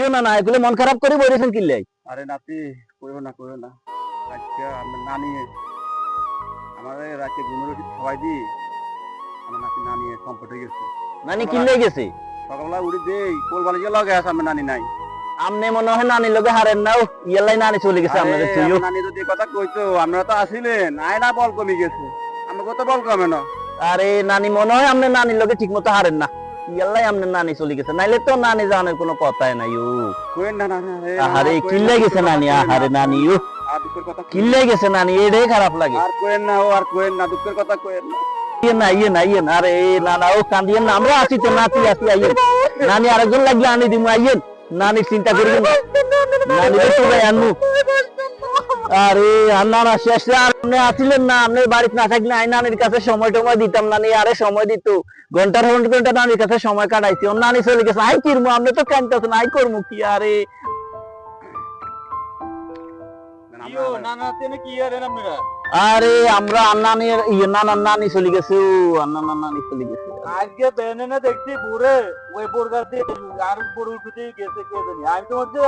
কিও না না এগুলো মন খারাপ করে বলেছেন কিনলে আরে নাতি কইও না কইও না। আজকে আমার নানি আমাদের রাতে ঘুমের ওষুধ খাওয়াই দি আমার নাতি নানি হয়ে গেছে। নানি কিনলে গেছে? সকালবেলা উঠে দেই কোল বালিশ লগে আছে আমার নানি নাই। আমনে মনে হয় নানির লগে হারেন নাও ইয়ালাই নানি চলে গেছে আরে, তুইও আমার নানি যদি কথা কইতো আমরা তো আসিলেন আয় না বল কমে গেছে। আমরা কত বল কমে না। আরে নানি মনে হয় আপনার নানির লগে ঠিকমতো হারেন না। ইয়ালাই আপনার নানি চলে গেছে নাইলে তো নানি জানার কোনো কথাই নাই ও কইেন না না আহারে না, গেছে নানি আহারে। নানি কইেন কিনলে গেছে নানি এটাই খারাপ লাগে। আর কইেন না ও আর কইেন না দুঃখের কথা কইেন না। ইয়ে না ইয়ে না ইয়ে না আরে না না ও কান্দিয়েন না আমরা আছি তো নাতি আছি আইয়েন। নানি আরেকজন লাগলে আনি দিমু আইয়েন। নানি চিন্তা করিবেন না। নানি তো ভাই আনমু। আরে আন্না না শেষ আপনি আসিলেন না আপনি বাড়িতে না থাকলে আই নানির কাছে সময় টময় দিতাম নানি আরে সময় দিত। ঘণ্টার ঘণ্টা নানির কাছে সময় কাটাইছি ওর নানি চলে গেছে আই কিরমু আপনি তো কানতেছেন আই করমু কি আরে? না না আর আমরা আন্নানির ইয়ে নানা নানি চলে গেছে আন্না না নানি চলে গেছে। আজকে বেনে না দেখছি বুড়ে ওই বোরগার দিয়ে আর বড় উঠে গেছে কে জানি। আমি তো হচ্ছে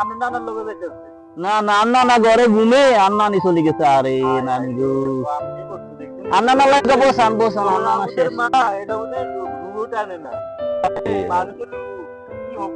আমরা নানার লোকে দেখেছি না না আন্না না ঘরে ঘুমে আন্না নি চলে গেছে। আরে নানি গো। আন্না না লাগে বসান বসান আন্না না শেষ। এটা মনে রুগো টানে না। মানুষের কি হোক